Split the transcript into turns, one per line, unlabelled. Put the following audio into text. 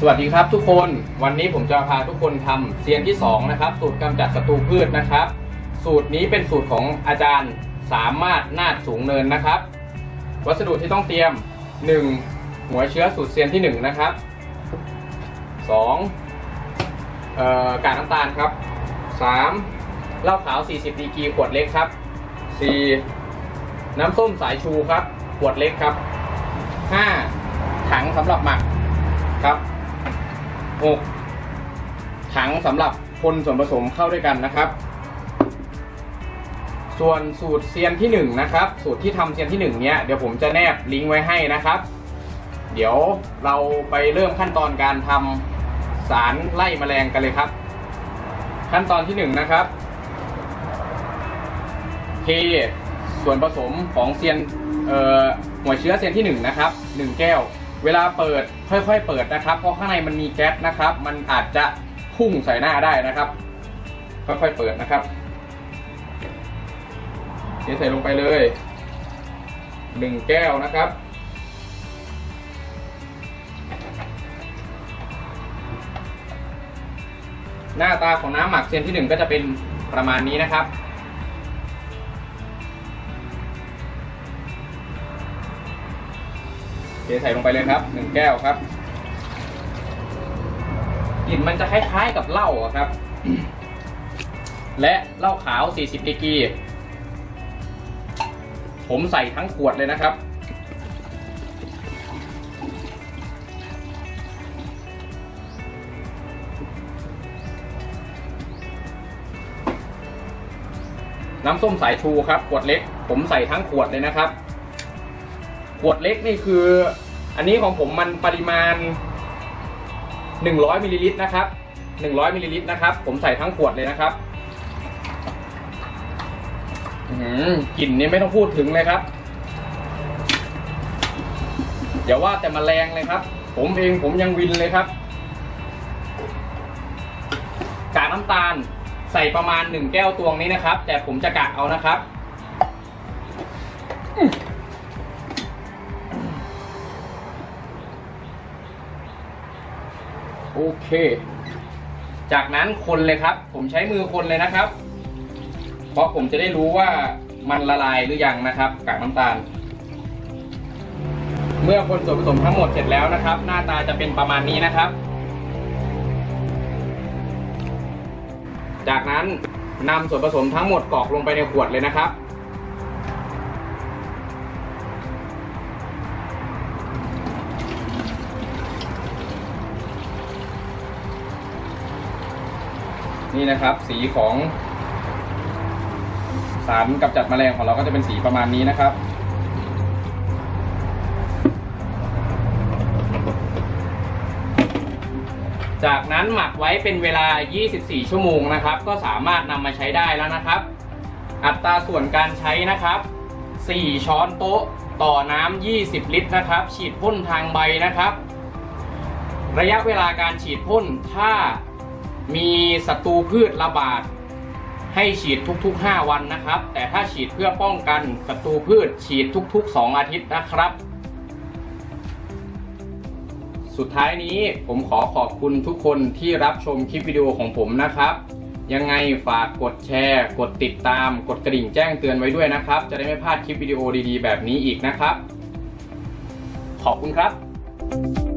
สวัสดีครับทุกคนวันนี้ผมจะพาทุกคนทำเซียนที่2นะครับสูตรกำจัดศัตรูพืชนะครับ สูตรนี้เป็นสูตรของอาจารย์สามารถนาดสูงเนินนะครับ วัสดุที่ต้องเตรียม 1. หัวเชื้อสูตรเซียนที่ 1 นะครับ 2. เอ่อกากน้ำตาลครับ 3. เหล้าขาว 40ดีกรีขวดเล็กครับ 4. น้ำส้มสายชูครับ ขวดเล็กครับ 5. ถังสำหรับหมักครับ 6. ถังสำหรับคนส่วนผสมเข้าด้วยกันนะครับ ส่วนสูตรเซียนที่ 1 นะครับ สูตรที่ทำเซียนที่ 1 เนี้ยเดี๋ยวผมจะแนบลิงก์ไว้ให้นะครับ เดี๋ยวเราไปเริ่มขั้นตอนการทำสารไล่แมลงกันเลยครับ ขั้นตอนที่ 1 นะครับเทส่วนผสมของเซียนหัวเชื้อเซียนที่ 1 นะครับ 1 แก้ว เวลาเปิดค่อยๆ เปิดนะครับ เพราะข้างในมันมีแก๊สนะครับ มันอาจจะพุ่งใส่หน้าได้นะครับ ค่อยๆเปิดนะครับเทใส่ลงไปเลย1แก้วนะครับหน้าตาของน้ำหมักเซียนที่ 1 ก็จะเป็นประมาณนี้นะครับ เทใส่ลงไปเลยครับหนึ่งแก้วครับกลิ่นมันจะคล้ายๆกับเหล้าครับ และเหล้าขาว 40ดีกรีผมใส่ทั้งขวดเลยนะครับ น้ำส้มสายชูครับขวดเล็ก ผมใส่ทั้งขวดเลยนะครับ ขวดเล็กนี่คือ อันนี้ของผมมันปริมาณ 100มิลลิลิตรนะครับ100มิลลิลิตรนะครับ ผมใส่ทั้งขวดเลยนะครับอือหือกลิ่นนี่ไม่ต้องพูดถึงเลยครับอย่าว่าแต่มาแรงเลยครับ ผมเองผมยังวินเลยครับ กากน้ำตาลใส่ประมาณ1แก้วตวงนี้นะครับ แต่ผมจะกะเอานะครับ โอเค จากนั้นคนเลยครับ ผมใช้มือคนเลยนะครับ เพราะผมจะได้รู้ว่ามันละลายหรือยังนะครับกากน้ำตาล เมื่อคนส่วนผสมทั้งหมดเสร็จแล้วนะครับ หน้าตาจะเป็นประมาณนี้นะครับ จากนั้นนำส่วนผสมทั้งหมดกรอกลงไปในขวดเลยนะครับ นี่นะครับ สีของสารกำจัดแมลงของเราก็จะเป็นสีประมาณนี้นะครับ จากนั้นหมักไว้เป็นเวลา 24 ชั่วโมงนะครับ ก็สามารถนำมาใช้ได้แล้วนะครับ อัตราส่วนการใช้นะครับ 4 ช้อนโต๊ะต่อน้ำ 20 ลิตรนะครับ ฉีดพ่นทางใบนะครับ ระยะเวลาการฉีดพ่นถ้า มีศัตรูพืชระบาดให้ฉีดทุกๆ 5 วันนะครับ แต่ถ้าฉีดเพื่อป้องกันศัตรูพืชฉีดทุกๆ 2 อาทิตย์นะครับ สุดท้ายนี้ผมขอขอบคุณทุกคนที่รับชมคลิปวิดีโอของผมนะครับ ยังไงฝากกดแชร์ กดติดตาม กดกระดิ่งแจ้งเตือนไว้ด้วยนะครับ จะได้ไม่พลาดคลิปวิดีโอดีๆ แบบนี้อีกนะครับ ขอบคุณครับ